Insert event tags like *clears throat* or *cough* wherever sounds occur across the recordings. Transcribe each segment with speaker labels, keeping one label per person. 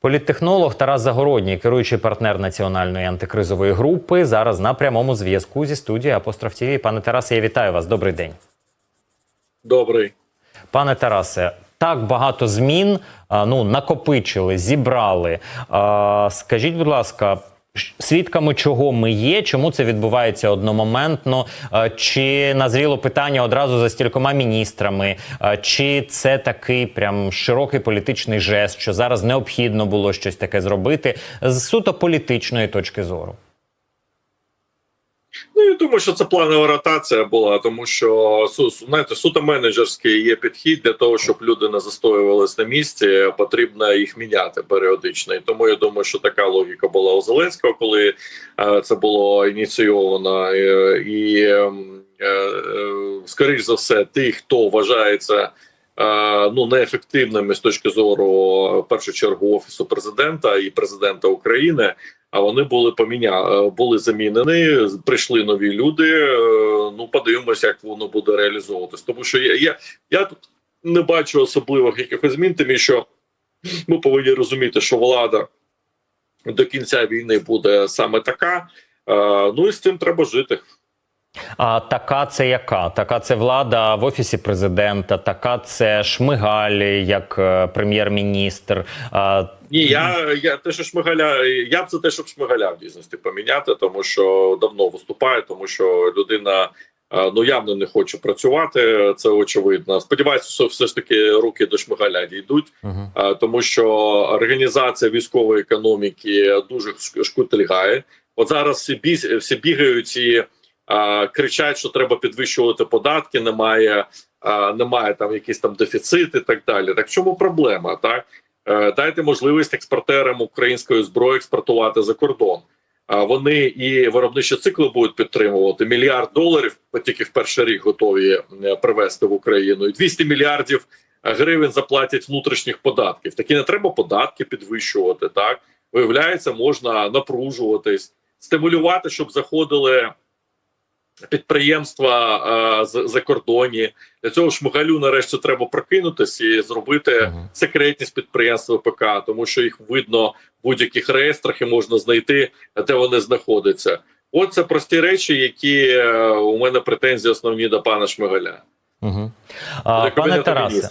Speaker 1: Політтехнолог Тарас Загородній, керуючий партнер національної антикризової групи, зараз на прямому зв'язку зі студією Апостроф ТІВІ. Пане Тарасе, я вітаю вас. Добрий день.
Speaker 2: Добрий.
Speaker 1: Пане Тарасе, так багато змін ну накопичили, зібрали. Скажіть, будь ласка, свідками чого ми є? Чому це відбувається одномоментно? Чи назріло питання одразу за стількома міністрами? Чи це такий прям широкий політичний жест, що зараз необхідно було щось таке зробити з суто політичної точки зору?
Speaker 2: Ну я думаю, що це планова ротація була, тому що знаєте, суто менеджерський є підхід для того, щоб люди не застоювалися на місці. Потрібно їх міняти періодично. І тому я думаю, що така логіка була у Зеленського, коли е, це було ініційовано, і е, е, скоріш за все, ті, хто вважається. Ну, неефективними з точки зору першу чергу офісу президента і президента України, а вони були поміня... е, були замінені. Прийшли нові люди. е, Ну подивимося, як воно буде реалізовуватись. Тому що я, я, я тут не бачу особливих якихось змін, тим що ми повинні розуміти, що влада до кінця війни буде саме така. Е, Ну і з цим треба жити.
Speaker 1: А така це яка? Така це влада в офісі президента, така це Шмигаль як е, прем'єр-міністр. А,
Speaker 2: Ні, я, я те, що Шмигаля, я б за те, щоб Шмигаля в дійсності поміняти, тому що давно виступає, тому що людина е, ну явно не хоче працювати. Це очевидно. Сподіваюся, що все ж таки руки до Шмигаля дійдуть, е, тому що організація військової економіки дуже шк- шкутильгає. От зараз всі біс, всі бігають і кричать, що треба підвищувати податки. Немає, немає там якийсь там дефіцит і так далі. Так в чому проблема? Так Е, дайте можливість експортерам української зброї експортувати за кордон. А вони і виробничі цикли будуть підтримувати мільярд доларів тільки в перший рік готові е, привезти в Україну, і 200 мільярдів гривень заплатять внутрішніх податків. Такі не треба податки підвищувати. Так виявляється, можна напружуватись, стимулювати, щоб заходили підприємства е, з за кордоні. Для цього шмугалю нарешті треба прокинутися і зробити секретність підприємств ВПК, тому що їх видно в будь-яких реєстрах і можна знайти, де вони знаходяться. От це прості речі, які е, у мене претензії основні до пана Шмигаля.
Speaker 1: Угу. А, пане Тарасе.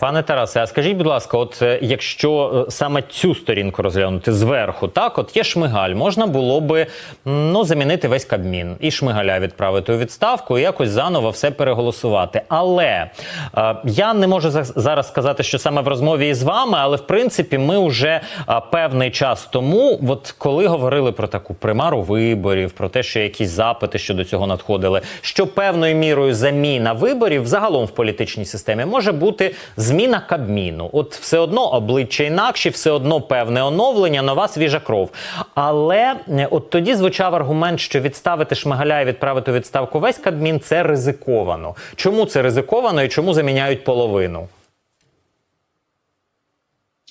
Speaker 1: Пане Тарасе, а скажіть, будь ласка, от е, якщо е, саме цю сторінку розглянути зверху, так от є шмигаль, можна було би ну замінити весь кабмін і шмигаля відправити у відставку і якось заново все переголосувати. Але е, я не можу за- зараз сказати, що саме в розмові із вами, але в принципі ми вже е, певний час тому, от коли говорили про таку примару виборів, про те, що якісь запити щодо цього надходили, що певною мірою заміна виборів загалом в політичній системі може бути зміна кабміну. От все одно обличчя інакші, все одно певне оновлення, нова свіжа кров. Але е, от тоді звучав аргумент, що відставити шмигаля і відправити у відставку весь кабмін це ризиковано. Чому це ризиковано і чому заміняють половину?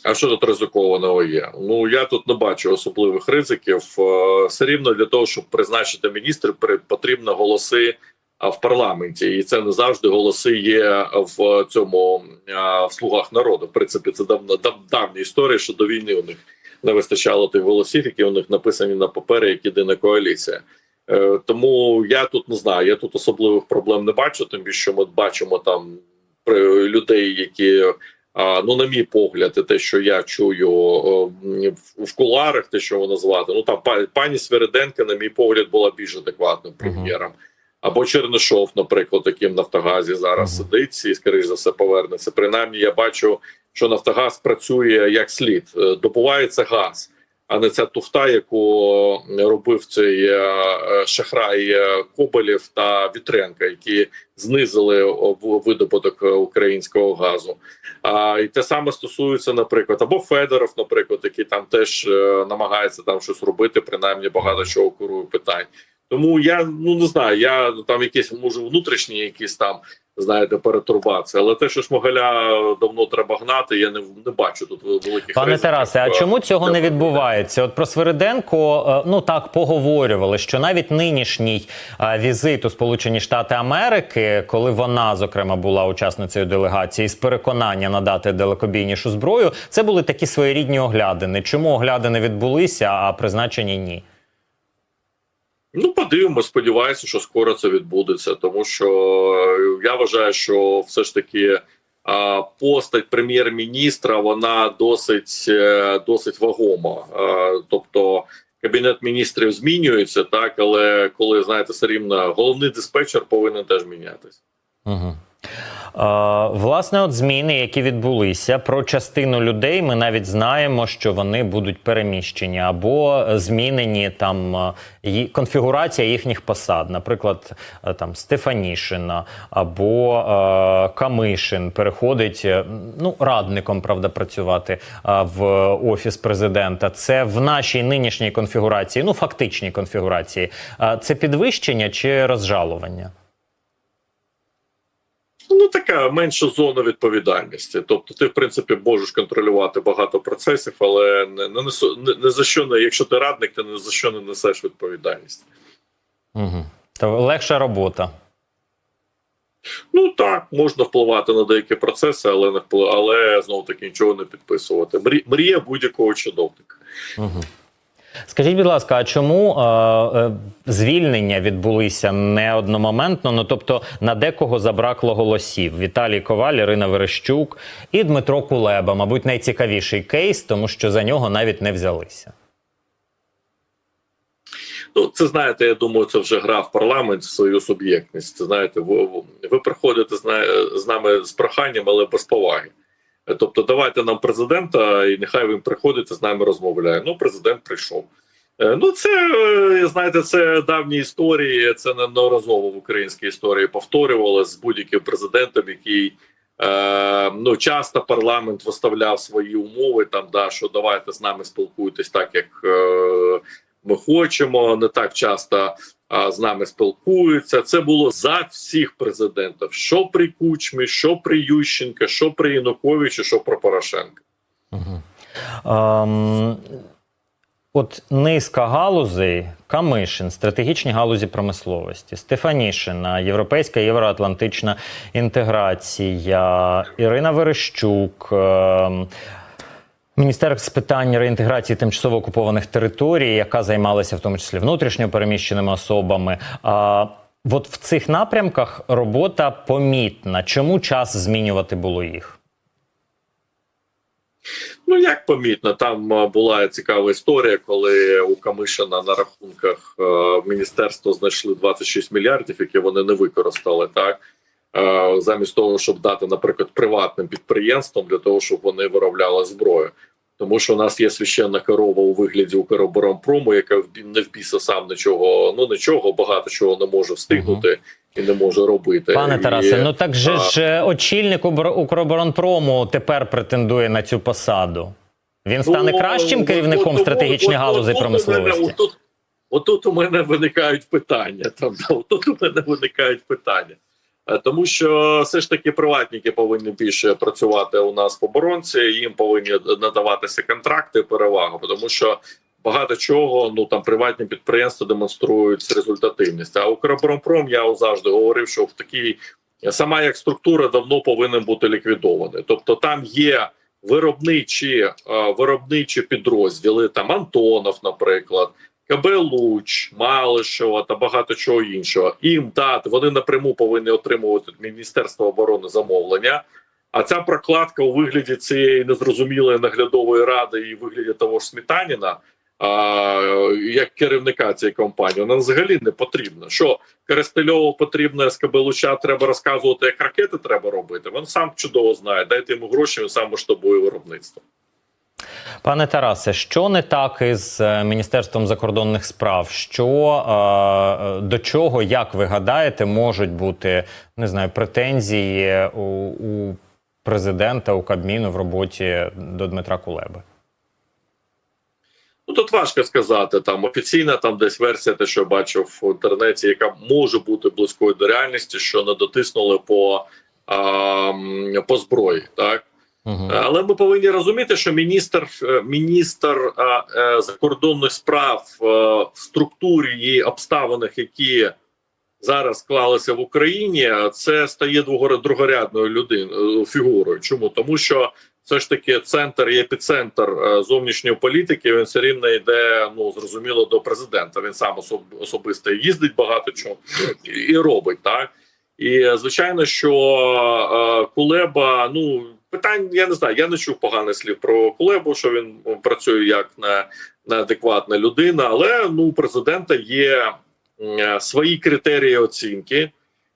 Speaker 2: А що тут ризикованого є? Ну я тут не бачу особливих ризиків. Е, Все рівно для того, щоб призначити міністрів, потрібно голоси в парламенті, і це не завжди голоси є в цьому в слугах народу. В принципі, це давно дав, давня історія, що до війни у них не вистачало тих голосів, які у них написані на папері, як єдина коаліція. Е, Тому я тут не знаю. Я тут особливих проблем не бачу. Тим більше що ми бачимо там при- людей, які ну, на мій погляд, і те, що я чую в, куларах, те, що вона звати, ну там пані Свериденка, на мій погляд, була більш адекватним прем'єром. Або Чернишов, наприклад, яким Нафтогазі зараз сидить і, скоріш за все, повернеться. Принаймні, я бачу, що Нафтогаз працює як слід, Е, добувається газ, а не ця туфта, яку робив цей е, е, шахрай Коболєв та Вітренка, які знизили видобуток українського газу. А і те саме стосується, наприклад, або Федоров, наприклад, який там теж намагається там щось робити, принаймні багато чого курує питань. Тому я ну не знаю, я там якісь може внутрішні якісь там знаєте, перетурбація. Але те, що Шмигаля давно треба гнати, я не, не бачу тут великих
Speaker 1: Пане
Speaker 2: ризиків.
Speaker 1: Тарасе, а чому цього не відбувається? От про Свириденко е, ну так поговорювали, що навіть нинішній е, візит у Сполучені Штати Америки, коли вона зокрема була учасницею делегації з переконання надати далекобійнішу зброю, це були такі своєрідні оглядини. Чому оглядини відбулися, а призначені ні?
Speaker 2: Ну, подивимось, сподіваюся, що скоро це відбудеться, тому що е, я вважаю, що все ж таки постать прем'єр-міністра вона досить е, досить вагома. Тобто кабінет міністрів змінюється, так але коли знаєте, все рівно головний диспетчер повинен теж мінятися.
Speaker 1: Угу. Е, власне, от зміни, які відбулися, про частину людей ми навіть знаємо, що вони будуть переміщені або змінені там е, конфігурація їхніх посад. Наприклад, е, там Стефанішина або е, Камишин переходить ну радником, правда, працювати в офіс президента. Це в нашій нинішній конфігурації, ну фактичній конфігурації. Це підвищення чи розжалування?
Speaker 2: Ну, така менша зона відповідальності. Тобто, ти, в принципі, можеш контролювати багато процесів, але не, не, не, не за що не, якщо ти радник, ти не за що не несеш відповідальність.
Speaker 1: Угу. То легша робота.
Speaker 2: Ну так, можна впливати на деякі процеси, але не вплив, але знову таки нічого не підписувати. Мрія будь-якого чиновника.
Speaker 1: Угу. Скажіть, будь ласка, а чому е, е, звільнення відбулися не одномоментно? Ну тобто на декого забракло голосів: Віталій Коваль, Ірина Верещук і Дмитро Кулеба. Мабуть, найцікавіший кейс, тому що за нього навіть не взялися.
Speaker 2: Ну, це знаєте, я думаю, це вже гра в парламент в свою суб'єктність. Це, Знаєте, ви, ви приходите з, на- з нами з проханням, але без поваги. Тобто, давайте нам президента, і нехай він приходить і з нами розмовляє. Ну, президент прийшов. Е, Ну, це е, знаєте, це давні історії. Це неодноразово в українській історії повторювалося з будь-яким президентом, який е, ну часто парламент виставляв свої умови. Там да що давайте з нами спілкуйтесь так, як е, ми хочемо. Не так часто а, з нами спілкуються. Це було за всіх президентів: що при Кучмі, що при Ющенка, що при Януковичі, що про Порошенка.
Speaker 1: Угу. Ем, от низка галузей, Камишин, стратегічні галузі промисловості, Стефанішина, європейська євроатлантична інтеграція, Ірина Верещук. Ем, Міністерство з питань реінтеграції тимчасово окупованих територій, яка займалася в тому числі внутрішньо переміщеними особами. А, от в цих напрямках робота помітна. Чому час змінювати було їх?
Speaker 2: Ну як помітно, там була цікава історія, коли у Камишина на рахунках міністерства знайшли 26 мільярдів, які вони не використали так. Замість того, щоб дати, наприклад, приватним підприємствам для того, щоб вони виробляли зброю. Тому що у нас є священна корова у вигляді Укроборонпрому, яка в не в біса сам нічого, ну нічого, багато чого не може встигнути і не може робити.
Speaker 1: Пане
Speaker 2: І-
Speaker 1: Тарасе, ну так же
Speaker 2: а-
Speaker 1: ж е, очільник Укр- Укроборонпрому тепер претендує на цю посаду. Він стане
Speaker 2: Ну,
Speaker 1: кращим керівником
Speaker 2: от-
Speaker 1: стратегічних
Speaker 2: от-
Speaker 1: галузей
Speaker 2: от-
Speaker 1: промисловості.
Speaker 2: Отут, отут у мене виникають питання. Там отут у мене виникають питання. Е, Тому що все ж таки приватники повинні більше працювати у нас в оборонці, їм повинні надаватися контракти перевагу, тому що багато чого ну там приватні підприємства демонструють результативність. А Укроборонпром я завжди говорив, що в такій сама як структура давно повинен бути ліквідований. Тобто там є виробничі е, виробничі підрозділи, там Антонов, наприклад. КБ Луч, Малишева та багато чого іншого. Їм дати вони напряму повинні отримувати від Міністерства оборони замовлення. А ця прокладка у вигляді цієї незрозумілої наглядової ради і вигляді того ж Смітаніна, а, як керівника цієї компанії, вона взагалі не потрібна. Що Керестельову потрібно СКБ Луча треба розказувати, як ракети треба робити. Він сам чудово знає. Дайте йому гроші, він сам масштабує виробництво.
Speaker 1: Пане Тарасе, що не так із е, Міністерством закордонних справ? Що е, е, до чого, як ви гадаєте, можуть бути не знаю, претензії у, у президента у Кабміну в роботі до Дмитра Кулеби?
Speaker 2: Ну тут важко сказати. Там офіційна там десь версія, те, що я бачив в інтернеті, яка може бути близькою до реальності, що не дотиснули по, а, по зброї, так. Але ми повинні розуміти, що міністр е, міністр е, закордонних справ е, в структурі і обставинах, які зараз склалися в Україні, це стає другорядною людиною фігурою. Чому тому, що все ж таки центр і епіцентр зовнішньої політики він все рівно йде ну зрозуміло до президента. Він сам особ- особисто їздить багато чого і- робить так. І звичайно, що Кулеба, ну питань я не знаю. Я не чув поганих слів про Кулебу, що він працює як на, на адекватна людина, але ну у президента є е, свої критерії оцінки.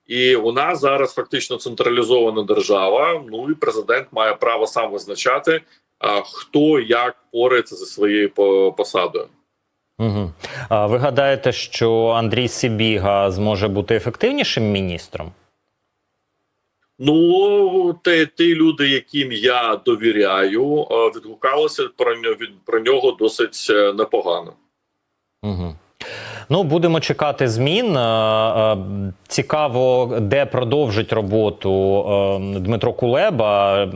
Speaker 2: І у нас зараз фактично централізована держава. Ну і президент має право сам визначати, а, хто як порається зі своєю посадою.
Speaker 1: Угу. А ви гадаєте, що Андрій Сибіга зможе бути ефективнішим міністром?
Speaker 2: Ну, те, ті люди, яким я довіряю, е, відгукалися про нього про нього досить е, непогано.
Speaker 1: Угу. Ну, будемо чекати змін. Е, е, Цікаво, де продовжить роботу е, Дмитро Кулеба,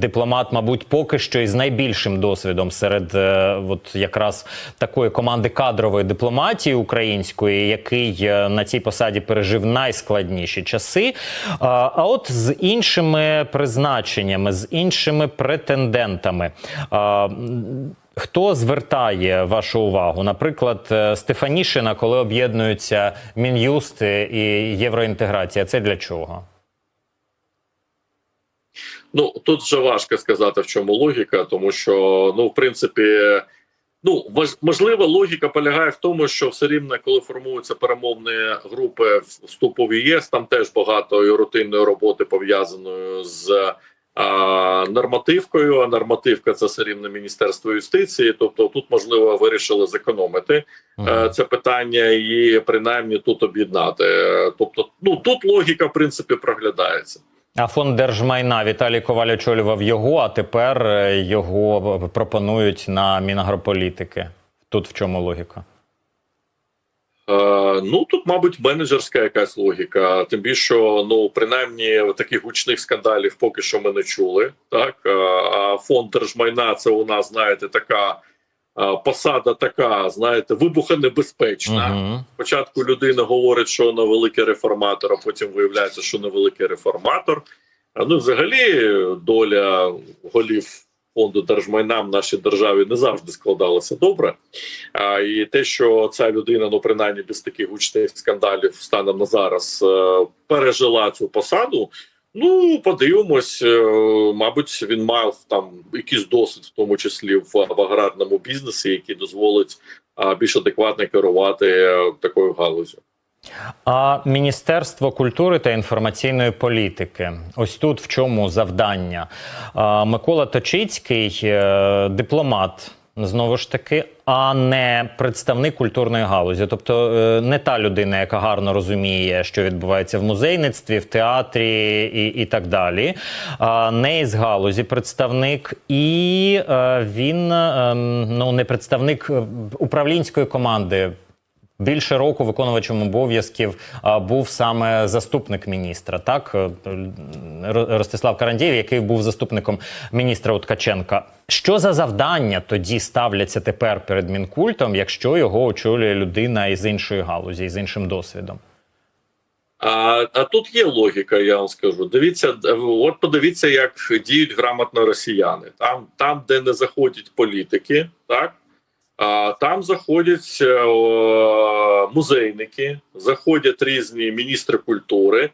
Speaker 1: дипломат, мабуть, поки що із найбільшим досвідом серед от якраз такої команди кадрової дипломатії української, який на цій посаді пережив найскладніші часи. А от з іншими призначеннями, з іншими претендентами. Хто звертає вашу увагу? Наприклад, е, Стефанішина, коли об'єднуються Мін'юст і євроінтеграція, це для чого?
Speaker 2: Ну тут вже важко сказати, в чому логіка, тому що ну, в принципі, ну можливо, логіка полягає в тому, що все рівно, коли формуються перемовні групи вступу в ЄС, там теж багато і рутинної роботи пов'язаної з. А, нормативкою, а нормативка це все рівно Міністерство юстиції. Тобто, тут можливо вирішили зекономити е, це питання і принаймні тут об'єднати. Е, Тобто, ну тут логіка в принципі проглядається.
Speaker 1: А фонд держмайна Віталій Коваль очолював його, а тепер е, його пропонують на Мінагрополітики. Тут в чому логіка?
Speaker 2: Е, ну тут, мабуть, менеджерська якась логіка. Тим більше, що, ну принаймні таких гучних скандалів поки що ми не чули. Так Е, а фонд держмайна це у нас, знаєте, така е, посада, така, знаєте, вибухонебезпечна.
Speaker 1: Угу.
Speaker 2: Спочатку людина говорить, що вона великий реформатор, а потім виявляється, що не великий реформатор. Ну, взагалі, доля голів фонду держмайна в нашій державі не завжди складалася добре. А, і те, що ця людина, ну принаймні без таких гучних скандалів станом на зараз е, пережила цю посаду. Ну, подивимось, е, мабуть, він мав там якийсь досвід, в тому числі в, в аграрному бізнесі, який дозволить більш адекватно керувати е, такою галузю.
Speaker 1: А Міністерство культури та інформаційної політики. Ось тут в чому завдання. Микола Точицький, е, дипломат. Знову ж таки, а не представник культурної галузі, тобто е, не та людина, яка гарно розуміє, що відбувається в музейництві, в театрі і, і так далі. Не із галузі представник, і е, він е, ну не представник управлінської команди Більше року виконувачем обов'язків був саме заступник міністра, так Е, Ро- Ростислав Карандєєв, який був заступником міністра Ткаченка. Що за завдання тоді ставляться тепер перед мінкультом, якщо його очолює людина із іншої галузі, з іншим досвідом?
Speaker 2: А, а тут є логіка, я вам скажу. Дивіться, д- от подивіться, як діють грамотно росіяни. Там, там де не заходять політики, так там заходять е, музейники, заходять різні міністри культури.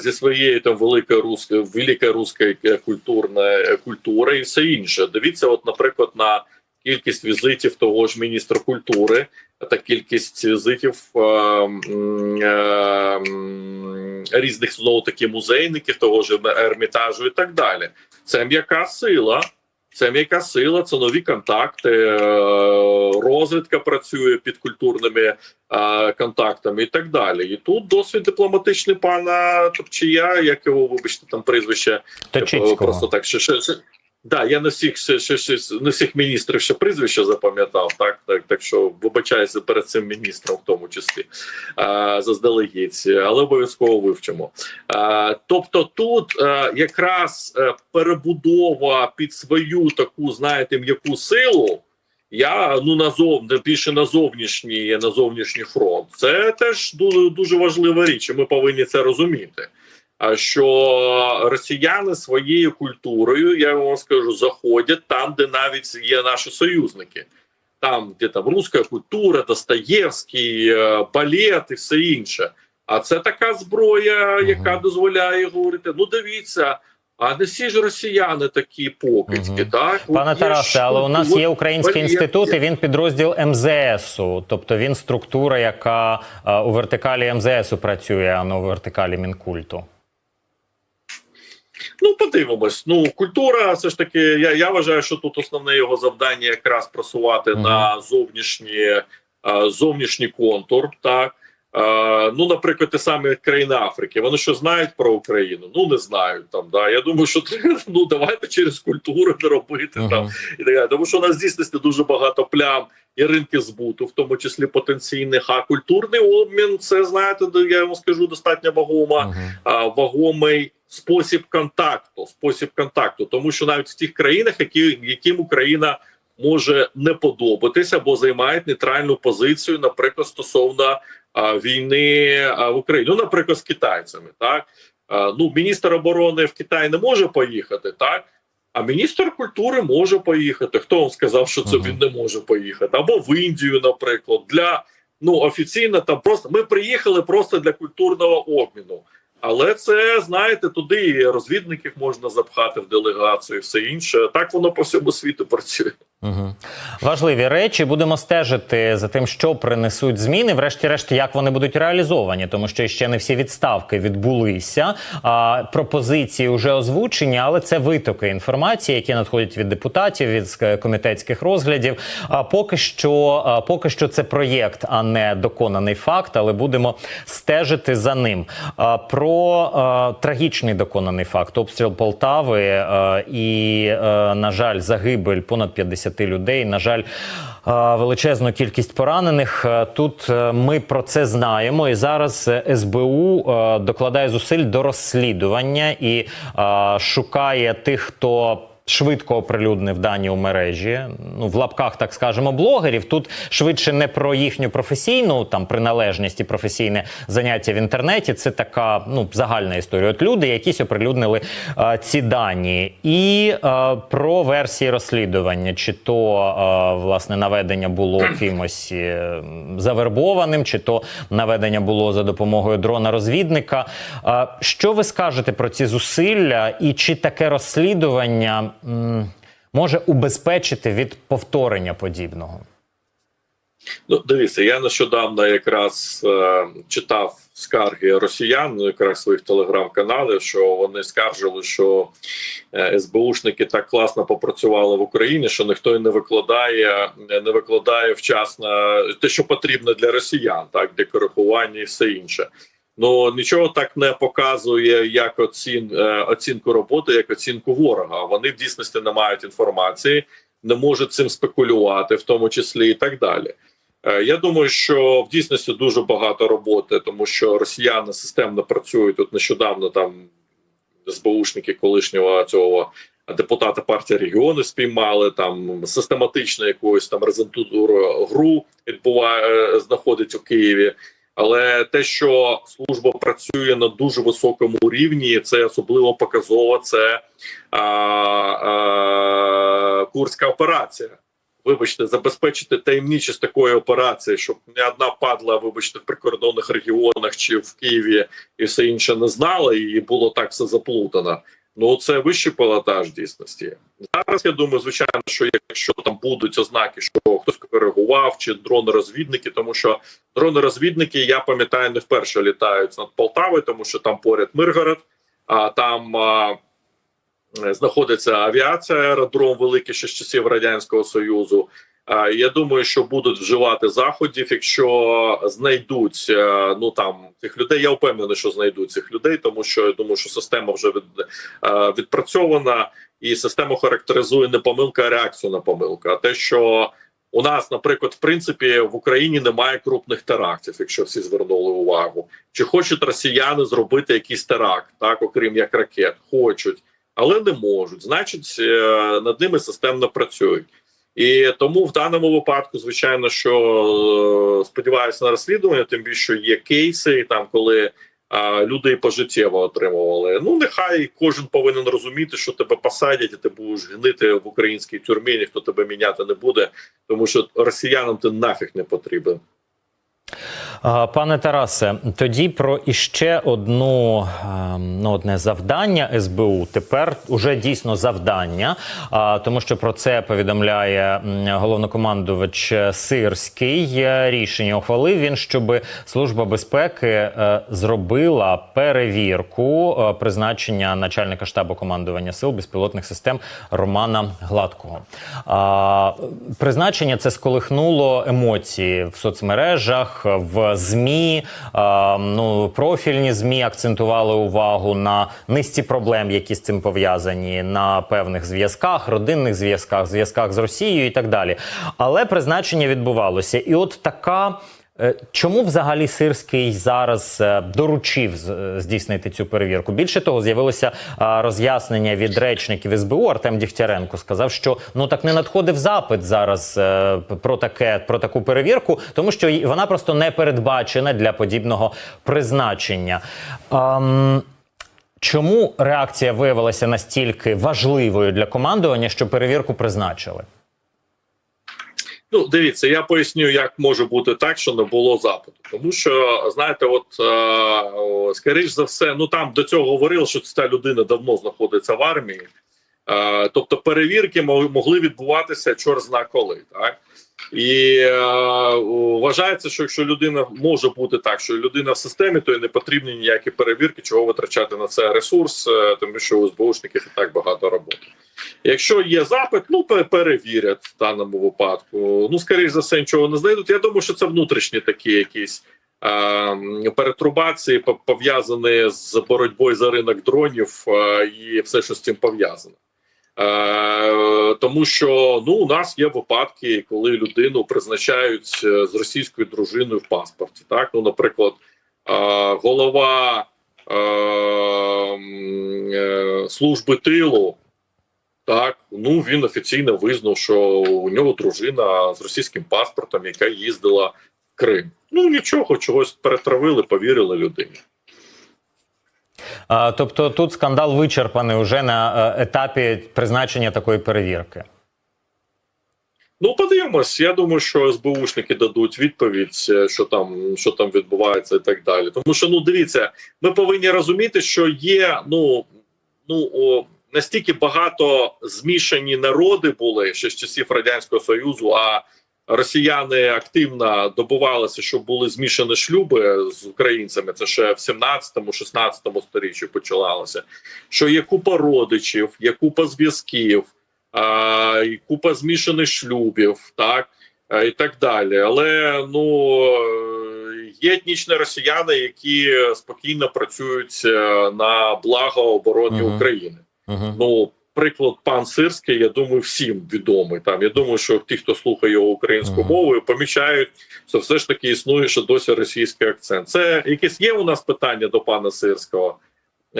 Speaker 2: Зі своєю там великою руською великою руською е, культурною культури і все інше. Дивіться, от, наприклад, на кількість візитів того ж міністра культури та кількість візитів е, е, різних знову таки музейників, того ж ермітажу і так далі. Це м'яка сила. Це м'яка сила, це нові контакти, е, розвідка працює під культурними е, контактами і так далі. І тут досвід дипломатичний пана Топчія, як його, вибачте, там прізвище
Speaker 1: Точицького.
Speaker 2: Просто так ще, ще Да, я не всіх ще, ще, ще не всіх міністрів ще прізвища запам'ятав, так так, так що вибачаюся перед цим міністром, в тому числі а, заздалегідь, але обов'язково вивчимо. А, тобто, тут а, якраз е, перебудова під свою таку, знаєте, м'яку силу. Я ну назов більше на зовнішній на зовнішній фронт. Це теж дуже дуже важлива річ. і Ми повинні це розуміти. Що росіяни своєю культурою, я вам скажу, заходять там, де навіть є наші союзники. Там, де там руська культура, Достоєвський, е, балет і все інше. А це така зброя, яка дозволяє говорити: ну дивіться, а не всі ж росіяни такі покидьки,
Speaker 1: Мгм.
Speaker 2: так
Speaker 1: Пане Тарасе, але у нас є український
Speaker 2: балет,
Speaker 1: інститут, і він підрозділ МЗСу, тобто він структура, яка е, у вертикалі МЗСу працює, а не у вертикалі Мінкульту.
Speaker 2: Ну, подивимось. Ну, культура, все ж таки, я, я вважаю, що тут основне його завдання якраз просувати
Speaker 1: Мгм.
Speaker 2: на зовнішні, е, зовнішній контур. Так. Ну, наприклад, ті самі країни Африки. Вони що знають про Україну? Ну, не знають там. Да. Я думаю, що *laughs* ну, давайте через культуру не робити
Speaker 1: Мгм.
Speaker 2: там. І так далі. Тому що у нас дійсно дуже багато плям і ринки збуту, в тому числі потенційних. А культурний обмін це знаєте, я вам скажу достатньо вагома
Speaker 1: Мгм.
Speaker 2: а, вагомий спосіб контакту, спосіб контакту, тому що навіть в тих країнах, які яким Україна може не подобатися, або займають нейтральну позицію, наприклад, стосовно війни в Україні, ну, наприклад, з китайцями, так ну міністр оборони в Китай не може поїхати, так. А міністр культури може поїхати. Хто вам сказав, що це він не може поїхати? Або в Індію, наприклад, для ну офіційно там просто ми приїхали просто для культурного обміну. Але це знаєте, туди і розвідників можна запхати в делегацію, і все інше. Так воно по всьому світу працює.
Speaker 1: Важливі речі. Будемо стежити за тим, що принесуть зміни. Врешті-решт, як вони будуть реалізовані, тому що ще не всі відставки відбулися. А пропозиції вже озвучені, але це витоки інформації, які надходять від депутатів, від комітетських розглядів. А поки що, а, поки що це проєкт, а не доконаний факт. Але будемо стежити за ним. А, Про а, трагічний доконаний факт обстріл Полтави а, і, е, на жаль, загибель понад 50 людей. На жаль, величезну кількість поранених. Тут е, ми про це знаємо, і зараз е, СБУ е, докладає зусиль до розслідування і шукає тих, хто. Швидко оприлюднив дані у мережі, ну в лапках, так скажемо, блогерів. Тут швидше не про їхню професійну там приналежність і професійне заняття в інтернеті. Це така ну загальна історія. От люди якісь оприлюднили е, ці дані, і е, про версії розслідування, чи то е, власне наведення було *clears throat* кимось е, завербованим, чи то наведення було за допомогою дрона розвідника. Е, що ви скажете про ці зусилля, і чи таке розслідування може убезпечити від повторення подібного?
Speaker 2: Ну, дивіться, я нещодавно якраз е, читав скарги росіян, ну якраз своїх телеграм-каналів, що вони скаржили, що е, СБУшники так класно попрацювали в Україні, що ніхто і не викладає, не викладає вчасно те, що потрібно для росіян, так для коригування і все інше. Ну нічого так не показує як оцін, е, оцінку роботи, як оцінку ворога. Вони в дійсності не мають інформації, не можуть цим спекулювати, в тому числі і так далі. Е, Я думаю, що в дійсності дуже багато роботи, тому що росіяни системно працюють. Тут нещодавно там СБУшники колишнього цього депутата партії регіону спіймали там систематично якусь там резентуру гру відбуває знаходить у Києві. Але те, що служба працює на дуже високому рівні, це особливо показово. Це а, а, курська операція. Вибачте, забезпечити таємничість такої операції, щоб не одна падла, вибачте, в прикордонних регіонах чи в Києві і все інше не знала, і було так все заплутано. Ну це вищий пилотаж дійсності. Зараз я думаю, звичайно, що якщо там будуть ознаки, що хтось коригував, чи дрони-розвідники, тому що дрони-розвідники, я пам'ятаю, не вперше літають над Полтавою, тому що там поряд Миргород, а там а, знаходиться авіація, аеродром великий ще з часів радянського союзу. А, Я думаю, що будуть вживати заходів, якщо знайдуть е, ну там цих людей. Я впевнений, що знайдуть цих людей, тому що я думаю, що система вже від, е, відпрацьована, і систему характеризує не помилка, а реакцію на помилку. А те, що у нас, наприклад, в принципі, в Україні немає крупних терактів, якщо всі звернули увагу, чи хочуть росіяни зробити якийсь теракт, так окрім як ракет, хочуть, але не можуть. Значить, е, над ними системно працюють. І тому в даному випадку, звичайно, що е, сподіваюся на розслідування, тим більше є кейси, там коли а, люди пожиттєво отримували. Ну нехай кожен повинен розуміти, що тебе посадять, і ти будеш гнити в українській тюрмі, ніхто тебе міняти не буде, тому що росіянам ти нафіг не потрібен.
Speaker 1: Пане Тарасе, тоді про іще одну ем, ну, одне завдання СБУ. Тепер уже дійсно завдання, тому що про це повідомляє головнокомандувач Сирський. Рішення ухвалив він, щоб служба безпеки е, зробила перевірку е, призначення начальника штабу командування сил безпілотних систем Романа Гладкого. Призначення це сколихнуло емоції в соцмережах, в ЗМІ. Ну, профільні ЗМІ акцентували увагу на низці проблем, які з цим пов'язані, на певних зв'язках, родинних зв'язках, зв'язках з Росією і так далі. Але призначення відбувалося. І от така. Е, Чому взагалі Сирський зараз е, доручив е, здійснити цю перевірку? Більше того, з'явилося роз'яснення від речників СБУ Артем Дігтяренко. Сказав, що ну так не надходив запит зараз про таке про таку перевірку, тому що вона просто не передбачена для подібного призначення. Ам, чому реакція виявилася настільки важливою для командування, що перевірку призначили?
Speaker 2: Ну, дивіться, я поясню, як може бути так, що не було запиту. Тому що, знаєте, от е, скоріш за все, ну там до цього говорили, що ця людина давно знаходиться в армії. Е, тобто перевірки могли відбуватися чор коли, так? І е, вважається, що якщо людина може бути так, що людина в системі, то і не потрібні ніякі перевірки, чого витрачати на це ресурс, е, тому що у СБУшників і так багато роботи. Якщо є запит, ну перевірять в даному випадку. Ну, скоріш за все, нічого не знайдуть. Я думаю, що це внутрішні такі якісь е, перетрубації, по- пов'язані з боротьбою за ринок дронів е, і все, що з цим пов'язано. Е, тому що ну у нас є випадки, коли людину призначають е, з російською дружиною в паспорті. Так, ну, наприклад, е, голова е, е, служби тилу. Так, ну він офіційно визнав, що у нього дружина з російським паспортом, яка їздила в Крим. Ну нічого, чогось перетравили, повірили людині.
Speaker 1: Тобто тут скандал вичерпаний уже на е, етапі призначення такої перевірки.
Speaker 2: Ну, подивимось. Я думаю, що СБУшники дадуть відповідь, е, що там, що там відбувається, і так далі. Тому що ну дивіться, ми повинні розуміти, що є ну, ну о, настільки багато змішані народи були ще з часів радянського союзу. А росіяни активно добувалися, щоб були змішані шлюби з українцями. Це ще в 17-16 сторіччі починалося. Що є купа родичів, є купа зв'язків і купа змішаних шлюбів, так і так далі. Але ну є етнічні росіяни, які спокійно працюють е, на благо оборони
Speaker 1: Мгм.
Speaker 2: України.
Speaker 1: Угу.
Speaker 2: Ну, приклад пан Сирський, я думаю, всім відомий. Там я думаю, що ті, хто слухає його українською мовою, помічають, що все ж таки існує ще досі російський акцент. Це якесь є у нас питання до пана Сирського,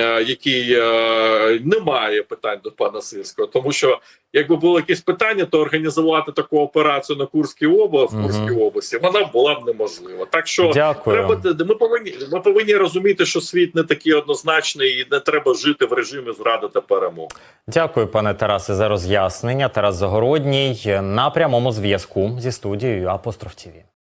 Speaker 2: який е, немає питань до пана Сирського, тому що якби було якесь питання, то організувати таку операцію на Курській області, в Курській області вона була б неможлива. Так що
Speaker 1: Дякую.
Speaker 2: Треба ми повинні ми повинні розуміти, що світ не такий однозначний, і не треба жити в режимі зради та перемог.
Speaker 1: Дякую, пане Тарасе, за роз'яснення. Тарас Загородній на прямому зв'язку зі студією Апостроф ТІВІ.